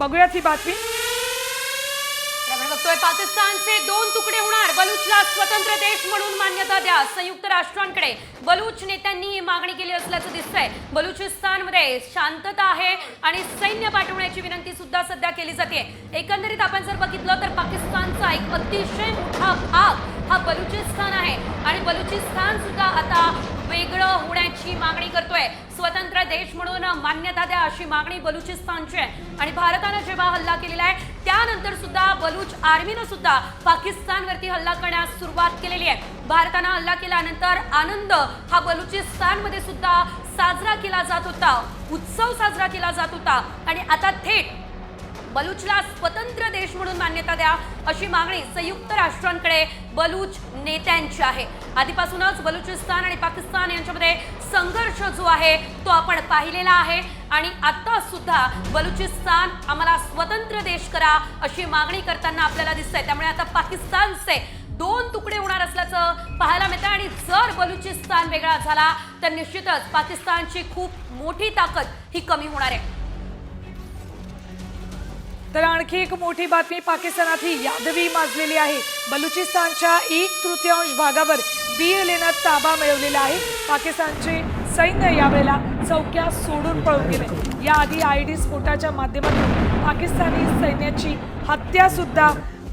बघूयात ही बातमी. बघतोय पाकिस्तानचे दोन तुकडे होणार. बलूचला स्वतंत्र देश म्हणून मान्यता द्या संयुक्त राष्ट्रांकडे. बलूच नेत्यांनी ही मागणी केली असल्याचं दिसतंय. बलुचिस्तानमध्ये शांतता आहे आणि सैन्य पाठवण्याची विनंती सुद्धा सध्या केली जाते एकंदरीत आपण जर बघितलं तर पाकिस्तानचा एक अतिशय मोठा भाग हा बलुचिस्तान आहे. आणि बलुचिस्तान सुद्धा आता वेगळं होण्याची मागणी करतोय. स्वतंत्र देश म्हणून मान्यता द्या अशी मागणी बलुचिस्तानची आहे. आणि भारतानं जेव्हा हल्ला केलेला आहे त्यानंतर सुद्धा बलूच आर्मीनं सुद्धा पाकिस्तानवरती हल्ला करण्यास सुरुवात केलेली आहे. भारतानं हल्ला केल्यानंतर आनंद हा बलुचिस्तानमध्ये सुद्धा साजरा केला जात होता. उत्सव साजरा केला जात होता. आणि आता थेट बलूचला स्वतंत्र देश म्हणून मान्यता द्या अशी मागणी संयुक्त राष्ट्रांकडे बलूच नेत्यांची आहे. आधीपासूनच बलुचिस्तान आणि पाकिस्तान यांच्यामध्ये संघर्ष जो आहे तो आपण पाहिलेला आहे. आणि आता सुद्धा बलुचिस्तान आम्हाला स्वतंत्र देश करा अशी मागणी करताना आपल्याला दिसतंय. त्यामुळे आता पाकिस्तानचे दोन तुकडे होणार असल्याचं पाहायला मिळतं आणि जर बलुचिस्तान वेगळा झाला तर निश्चितच पाकिस्तानची खूप मोठी ताकद ही कमी होणार आहे. तर आणखी एक मोठी बातमी पाकिस्तानात ही यादवी माजलेली आहे. बलुचिस्तानच्या एक तृतीयांश भागावर बी एल एनं ताबा मिळवलेला आहे. पाकिस्तानचे सैन्य यावेळेला चौक्या सोडून पळून गेले. याआधी आय डी स्फोटाच्या माध्यमातून पाकिस्तानी सैन्याची हत्यासुद्धा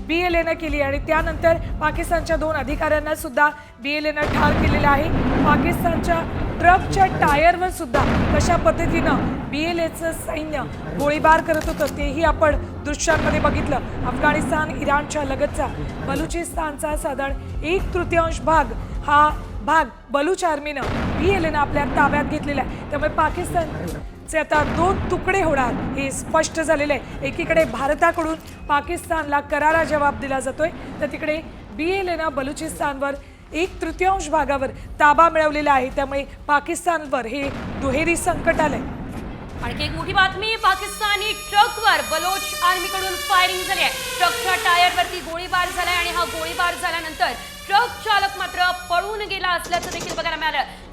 बी एल एनं केली आणि त्यानंतर पाकिस्तानच्या दोन अधिकाऱ्यांना सुद्धा बी एल एनं ठार केलेलं आहे. पाकिस्तानच्या ट्रकच्या टायरवर सुद्धा कशा पद्धतीनं बी एल एचं सैन्य गोळीबार करत होतं तेही आपण दृश्यांमध्ये बघितलं. अफगाणिस्तान इराणच्या लगतचा बलुचिस्तानचा साधारण एक तृतीयांश भाग हा भाग बलूच आर्मीनं बी एल एनं आपल्या ताब्यात घेतलेला आहे. त्यामुळे पाकिस्तान चे आता दोन तुकडे होणार हे स्पष्ट झालेलं आहे. एकीकडे भारताकडून पाकिस्तानला करारा जबाब दिला जातोय तर तिकडे बी एल एनं बलुचिस्तानवर एक तृतीयांश भागावर ताबा मिळवलेला आहे. त्यामुळे पाकिस्तानवर हे दुहेरी संकट आलंय. आणखी एक मोठी बातमी पाकिस्तानी ट्रकवर बलोच आर्मीकडून फायरिंग झाली आहे. ट्रकच्या टायरवरती गोळीबार झालाय आणि हा गोळीबार झाल्यानंतर ट्रक चालक मात्र पळून गेला असल्याचं देखील बघायला मिळालं.